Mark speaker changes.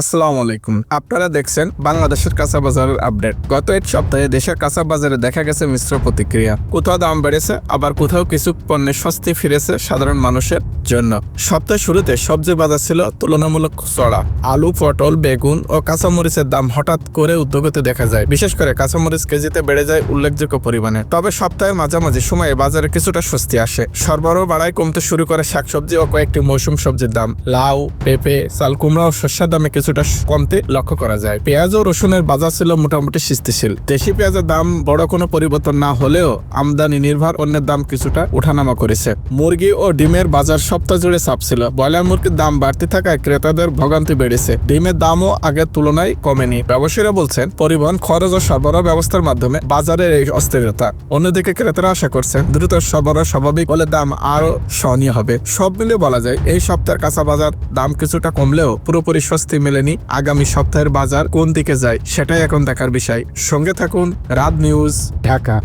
Speaker 1: আসসালামু আলাইকুম। আপনারা দেখছেন বাংলাদেশের কাঁচা বাজারের আপডেট। গত এক সপ্তাহে দেশের কাঁচা বাজারে দেখা গেছে মিশ্র প্রতিক্রিয়া। কোথাও দাম বেড়েছে, আবার কোথাও কিছু পণ্যের স্বস্তি ফিরেছে সাধারণ মানুষের জন্য। সপ্তাহের শুরুতে সবজি বাজার ছিল তুলনামূলক চড়া। আলু, পটল, বেগুন ও কাঁচামরিচের দাম হঠাৎ করে উদ্যোগতে দেখা যায়। বিশেষ করে কাঁচামরিচ কেজিতে বেড়ে যায় উল্লেখযোগ্য পরিমাণে। তবে সপ্তাহের মাঝামাঝি সময়ে বাজারে কিছুটা স্বস্তি আসে। সরবরাহ বাড়ায় কমতে শুরু করে শাকসবজি ও কয়েকটি মৌসুম সবজির দাম। লাউ, পেঁপে, চাল, কুমড়া ও শস্যের দামে কিছুটা কমতে লক্ষ্য করা যায়। পেঁয়াজ ও রসুনের বাজার ছিল মোটামুটি স্থিতিশীল দেশি পেঁয়াজের দাম বড় কোনো পরিবর্তন না হলেও আমদানি নির্ভর অন্যের দাম কিছুটা ওঠানামা করেছে। মুরগি ও ডিমের বাজার সপ্তাহ জুড়ে চাপ ছিল। ব্রয়লার মুরগির দাম বাড়তি থাকায় ক্রেতাদের ভোগান্তি বেড়েছে। ডিমের দামও আগের তুলনায় কমেনি। ব্যবসায়ীরা বলছেন, পরিবহন, খরচ ও সরবরাহ ব্যবস্থার মাধ্যমে বাজারের এই অস্থিরতা। অন্যদিকে ক্রেতারা আশা করছেন, দ্রুত সরবরাহ স্বাভাবিক হলে দাম আরও সহনীয় হবে। সব মিলিয়ে বলা যায়, এই সপ্তাহের কাঁচা বাজার দাম কিছুটা কমলেও পুরোপুরি স্বস্তি মেলেনি আগামী সপ্তাহের বাজার কোন দিকে যায় সেটাই এখন দেখার বিষয়। সঙ্গে থাকুন, রাত নিউজ, ঢাকা।